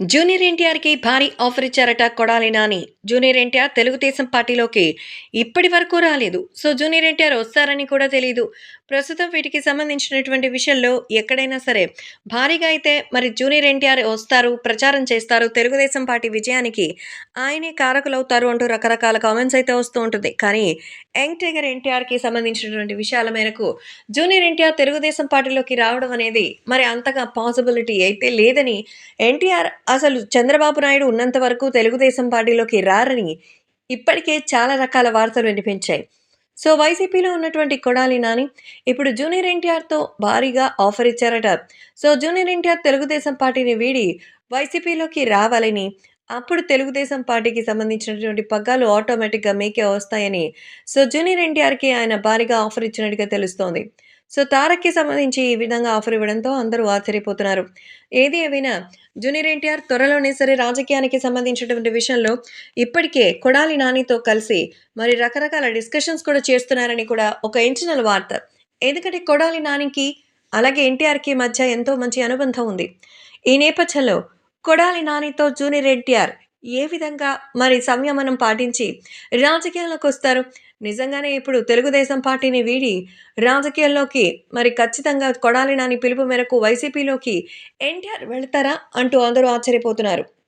Junior ఎన్టీఆర్కి భారీ offer ఇచ్చారట కొడాలి నాని. జూనియర్ ఎన్టీఆర్ తెలుగుదేశం పార్టీలోకి ఇప్పటి వరకు రాలేదు. సో జూనియర్ ఎన్టీఆర్ వస్తారని కూడా తెలియదు ప్రస్తుతం వీటికి సంబంధించినటువంటి విషయంలో ఎక్కడైనా సరే భారీగా అయితే మరి జూనియర్ ఎన్టీఆర్ వస్తారు ప్రచారం చేస్తారు తెలుగుదేశం పార్టీ విజయానికి ఆయనే కారకులవుతారు అంటూ రకరకాల కామెంట్స్ అయితే వస్తూ ఉంటుంది. కానీ యంగ్ టైగర్ ఎన్టీఆర్కి సంబంధించినటువంటి విషయాల మేరకు జూనియర్ ఎన్టీఆర్ తెలుగుదేశం పార్టీలోకి రావడం అనేది మరి అంతగా పాసిబిలిటీ అయితే లేదని ఎన్టీఆర్ అసలు చంద్రబాబు నాయుడు ఉన్నంత వరకు తెలుగుదేశం పార్టీలోకి రా రారని ఇప్పటికే చాలా రకాల వార్తలు వినిపించాయి. సో వైసీపీలో ఉన్నటువంటి కొడాలి నాని ఇప్పుడు జూనియర్ ఎన్టీఆర్తో భారీగా ఆఫర్ ఇచ్చారట. సో జూనియర్ ఎన్టీఆర్ తెలుగుదేశం పార్టీని వీడి వైసీపీలోకి రావాలని అప్పుడు తెలుగుదేశం పార్టీకి సంబంధించినటువంటి పగ్గాలు ఆటోమేటిక్గా మీకే వస్తాయని సో జూనియర్ ఎన్టీఆర్కి ఆయన భారీగా ఆఫర్ ఇచ్చినట్టుగా తెలుస్తోంది. సో తారక్కి సంబంధించి ఈ విధంగా ఆఫర్ ఇవ్వడంతో అందరూ ఆశ్చర్యపోతున్నారు. ఏది ఏవైనా జూనియర్ ఎన్టీఆర్ త్వరలోనే సరే రాజకీయానికి సంబంధించినటువంటి విషయంలో ఇప్పటికే కొడాలి నానితో కలిసి మరి రకరకాల డిస్కషన్స్ కూడా చేస్తున్నారని కూడా ఒక ఇంటర్నల్ వార్త. ఎందుకంటే కొడాలి నానికి అలాగే ఎన్టీఆర్కి మధ్య ఎంతో మంచి అనుబంధం ఉంది. ఈ నేపథ్యంలో కొడాలి నానితో జూనియర్ ఎన్టీఆర్ ఏ విధంగా మరి సంయమనం పాటించి రాజకీయాల్లోకి వస్తారు? నిజంగానే ఇప్పుడు తెలుగుదేశం పార్టీని వీడి రాజకీయాల్లోకి మరి ఖచ్చితంగా కొడాలి నాని పిలుపు మేరకు వైసీపీలోకి ఎన్టీఆర్ వెళ్తారా? అంటూ అందరూ ఆశ్చర్యపోతున్నారు.